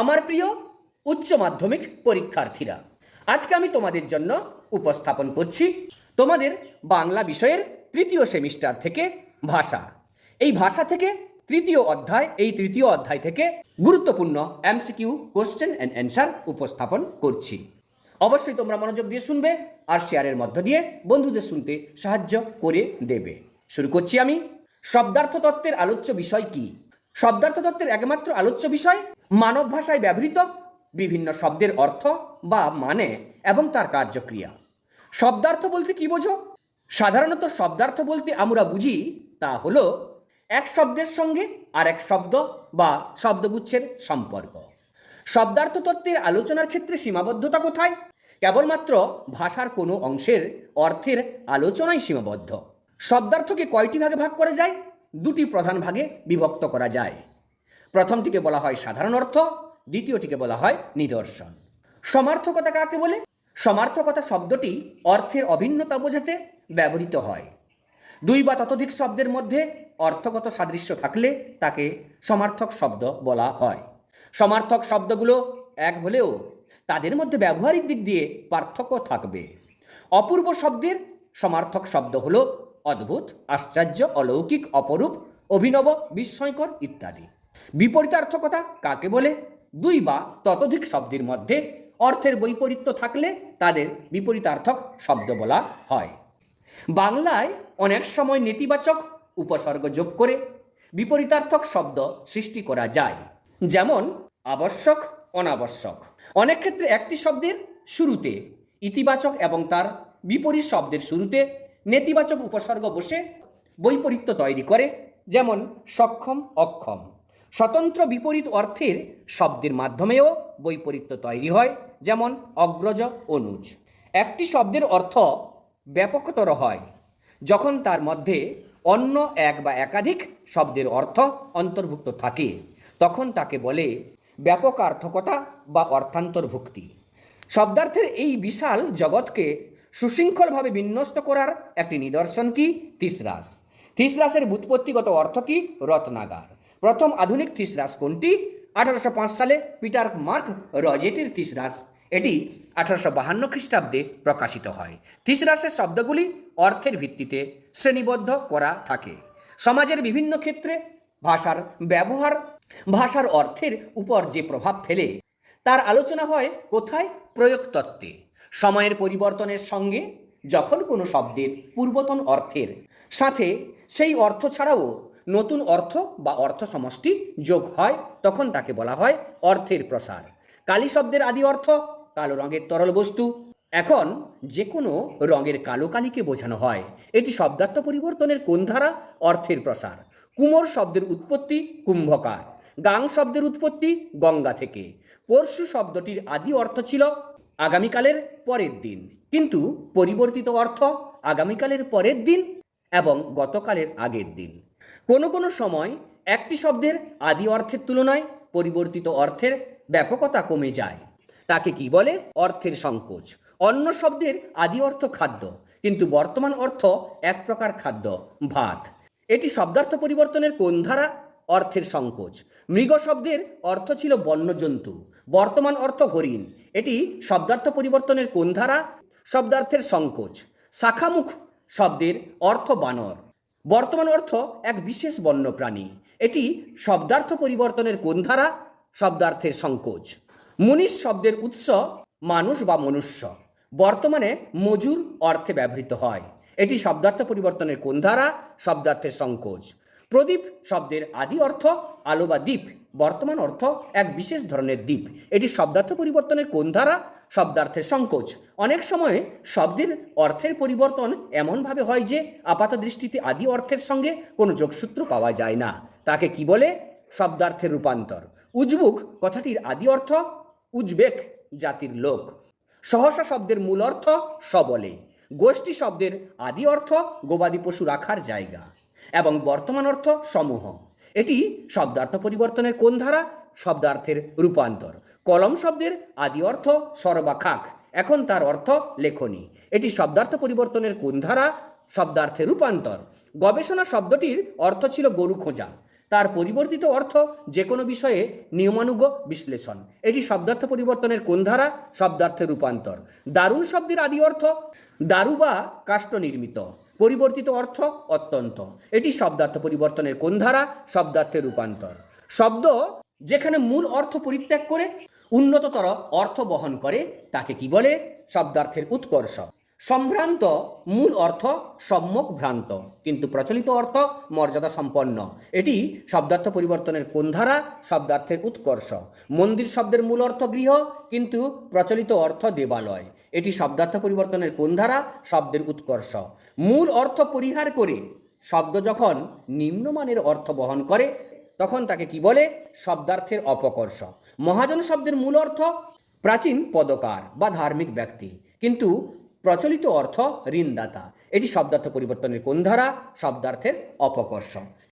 আমার প্রিয় উচ্চ মাধ্যমিক পরীক্ষার্থীরা, আজকে আমি তোমাদের জন্য উপস্থাপন করছি তোমাদের বাংলা বিষয়ের তৃতীয় সেমিস্টার থেকে ভাষা। এই ভাষা থেকে তৃতীয় অধ্যায়, এই তৃতীয় অধ্যায় থেকে গুরুত্বপূর্ণ এমসিকিউ কোশ্চেন অ্যান্ড অ্যান্সার উপস্থাপন করছি। অবশ্যই তোমরা মনোযোগ দিয়ে শুনবে আর শেয়ারের মধ্য দিয়ে বন্ধুদের শুনতে সাহায্য করে দেবে। শুরু করছি আমি। শব্দার্থ তত্ত্বের আলোচ্য বিষয় কি? শব্দার্থ তত্ত্বের একমাত্র আলোচ্য বিষয়, মানব ভাষায় ব্যবহৃত বিভিন্ন শব্দের অর্থ বা মানে এবং তার কার্যক্রিয়া। শব্দার্থ বলতে কি বোঝো? সাধারণত শব্দার্থ বলতে আমরা বুঝি তা হলো এক শব্দের সঙ্গে আর এক শব্দ বা শব্দগুচ্ছের সম্পর্ক। শব্দার্থ তত্ত্বের আলোচনার ক্ষেত্রে সীমাবদ্ধতা কোথায়? কেবলমাত্র ভাষার কোনো অংশের অর্থের আলোচনাই সীমাবদ্ধ। শব্দার্থকে কয়টি ভাগে ভাগ করা যায়? দুটি প্রধান ভাগে বিভক্ত করা যায়। প্রথমটিকে বলা হয় সাধারণ অর্থ, দ্বিতীয়টিকে বলা হয় নিদর্শন। সমার্থকতা কাকে বলে? সমার্থকতা শব্দটি অর্থের অভিন্নতা বোঝাতে ব্যবহৃত হয়। দুই বা ততোধিক শব্দের মধ্যে অর্থগত সাদৃশ্য থাকলে তাকে সমার্থক শব্দ বলা হয়। সমার্থক শব্দগুলো এক হলেও তাদের মধ্যে ব্যবহারিক দিক দিয়ে পার্থক্য থাকবে। অপূর্ব শব্দের সমার্থক শব্দ হলো অদ্ভুত, আশ্চর্য, অলৌকিক, অপরূপ, অভিনব, বিস্ময়কর ইত্যাদি। বিপরীতার্থকতা কাকে বলে? দুই বা ততোধিক শব্দের মধ্যে অর্থের বৈপরীত্য থাকলে তাদের বিপরীতার্থক শব্দ বলা হয়। বাংলায় অনেক সময় নেতিবাচক উপসর্গ যোগ করে বিপরীতার্থক শব্দ সৃষ্টি করা যায়, যেমন আবশ্যক, অনাবশ্যক। অনেক ক্ষেত্রে একটি শব্দের শুরুতে ইতিবাচক এবং তার বিপরীত শব্দের শুরুতে নেতিবাচক উপসর্গ বসে বৈপরীত্য তৈরি করে, যেমন সক্ষম, অক্ষম। স্বতন্ত্র বিপরীত অর্থের শব্দের মাধ্যমেও বৈপরীত্য তৈরি হয়, যেমন অগ্রজ, অনুজ। একটি শব্দের অর্থ ব্যাপকতর হয়, যখন তার মধ্যে অন্য এক বা একাধিক শব্দের অর্থ অন্তর্ভুক্ত থাকে, তখন তাকে বলে ব্যাপক ব্যাপকার্থকতা বা অর্থান্তর্ভুক্তি। শব্দার্থের এই বিশাল জগৎকে সুশৃঙ্খলভাবে বিন্যস্ত করার একটি নিদর্শন কি? তিসরাস থিসরাসের ব্যুৎপত্তিগত অর্থ কি? রত্নাগার। প্রথম আধুনিক থিসরাস কোনটি? আঠারোশো পাঁচ সালে পিটার মার্ক রজেটের থিসরাস। এটি আঠারোশো বাহান্ন খ্রিস্টাব্দে প্রকাশিত হয়। থিসরাসের শব্দগুলি অর্থের ভিত্তিতে শ্রেণীবদ্ধ করা থাকে। সমাজের বিভিন্ন ক্ষেত্রে ভাষার ব্যবহার, ভাষার অর্থের উপর যে প্রভাব ফেলে, তার আলোচনা হয় কোথায়? প্রয়োগ তত্ত্বে সময়ের পরিবর্তনের সঙ্গে যখন কোনো শব্দের পূর্বতন অর্থের সাথে সেই অর্থ ছাড়াও নতুন অর্থ বা অর্থ সমষ্টি যোগ হয়, তখন তাকে বলা হয় অর্থের প্রসার। কালি শব্দের আদি অর্থ, কালো রঙের তরল বস্তু। এখন যে কোনো রঙের কালো কালিকে বোঝানো হয়। এটি শব্দার্থ পরিবর্তনের কোন ধারা? অর্থের প্রসার। কুমোর শব্দের উৎপত্তি কুম্ভকার। গাং শব্দের উৎপত্তি গঙ্গা থেকে। পরশু শব্দটির আদি অর্থ ছিল আগামীকালের পরের দিন। কিন্তু পরিবর্তিত অর্থ আগামীকালের পরের দিন এবং গতকালের আগের দিন। কোনো কোনো সময় একটি শব্দের আদি অর্থের তুলনায় পরিবর্তিত অর্থের ব্যাপকতা কমে যায়। তাকে কি বলে? অর্থের সংকোচ। অন্য শব্দের আদি অর্থ খাদ্য, কিন্তু বর্তমান অর্থ এক প্রকার খাদ্য, ভাত। এটি শব্দার্থ পরিবর্তনের কোন ধারা? অর্থের সংকোচ। মৃগ শব্দের অর্থ ছিল বন্যজন্তু। বর্তমান অর্থ হরিণ। এটি শব্দার্থ পরিবর্তনের কোন ধারা? শব্দার্থের সংকোচ। শাখামুখ শব্দের অর্থ বানর। বর্তমান অর্থ এক বিশেষ বন্য প্রাণী এটি শব্দার্থ পরিবর্তনের কোন ধারা? শব্দার্থের সংকোচ। মুনিশ শব্দের উৎস মানুষ বা মনুষ্য। বর্তমানে মজুর অর্থে ব্যবহৃত হয়। এটি শব্দার্থ পরিবর্তনের কোন ধারা? শব্দার্থের সংকোচ। প্রদীপ শব্দের আদি অর্থ আলো বা দ্বীপ, বর্তমান অর্থ এক বিশেষ ধরনের দ্বীপ। এটি শব্দার্থ পরিবর্তনের কোন ধারা, শব্দার্থের সংকোচ। অনেক সময় শব্দের অর্থের পরিবর্তন এমনভাবে হয় যে আপাত দৃষ্টিতে আদি অর্থের সঙ্গে কোনো যোগসূত্র পাওয়া যায় না। তাকে কি বলে? শব্দার্থের রূপান্তর। উজবুক কথাটির আদি অর্থ উজবেক, জাতির লোক। সহসা শব্দের মূল অর্থ সবলে। গোষ্ঠী শব্দের আদি অর্থ গবাদি পশু রাখার জায়গা। এবং বর্তমান অর্থ সমূহ। এটি শব্দার্থ পরিবর্তনের কোন ধারা? শব্দার্থের রূপান্তর। কলম শব্দের আদি অর্থ সর্বাখাক। এখন তার অর্থ লেখনী। এটি শব্দার্থ পরিবর্তনের কোন ধারা? শব্দার্থের রূপান্তর। গবেষণা শব্দটির অর্থ ছিল গরু খোঁজা। তার পরিবর্তিত অর্থ যে কোনো বিষয়ে নিয়মানুগ বিশ্লেষণ। এটি শব্দার্থ পরিবর্তনের কোন ধারা? শব্দার্থের রূপান্তর। দারুণ শব্দের আদি অর্থ দারু বা কাষ্ঠ নির্মিত। পরিবর্তিত অর্থ অত্যন্ত। এটি শব্দার্থ পরিবর্তনের কোন ধারা? শব্দার্থের রূপান্তর। শব্দ যেখানে মূল অর্থ পরিত্যাগ করে, উন্নততর অর্থ বহন করে, তাকে কি বলে? শব্দার্থের উৎকর্ষ। সম্ভ্রান্ত মূল অর্থ সম্যক ভ্রান্ত। কিন্তু প্রচলিত অর্থ মর্যাদা সম্পন্ন। এটি শব্দার্থ পরিবর্তনের কোন ধারা? শব্দার্থের উৎকর্ষ। মন্দির শব্দের মূল অর্থ গৃহ, কিন্তু প্রচলিত অর্থ দেবালয়। এটি শব্দার্থ পরিবর্তনের কোন ধারা? শব্দের উৎকর্ষ। মূল অর্থ পরিহার করে শব্দ যখন নিম্নমানের অর্থ বহন করে, তখন তাকে কি বলে? শব্দার্থের অপকর্ষ। মহাজন শব্দের মূল অর্থ প্রাচীন পদকার বা ধার্মিক ব্যক্তি। কিন্তু প্রচলিত অর্থ ঋণদাতা। এটি শব্দার্থ পরিবর্তনের কোন ধারা? শব্দার্থের অপকর্ষ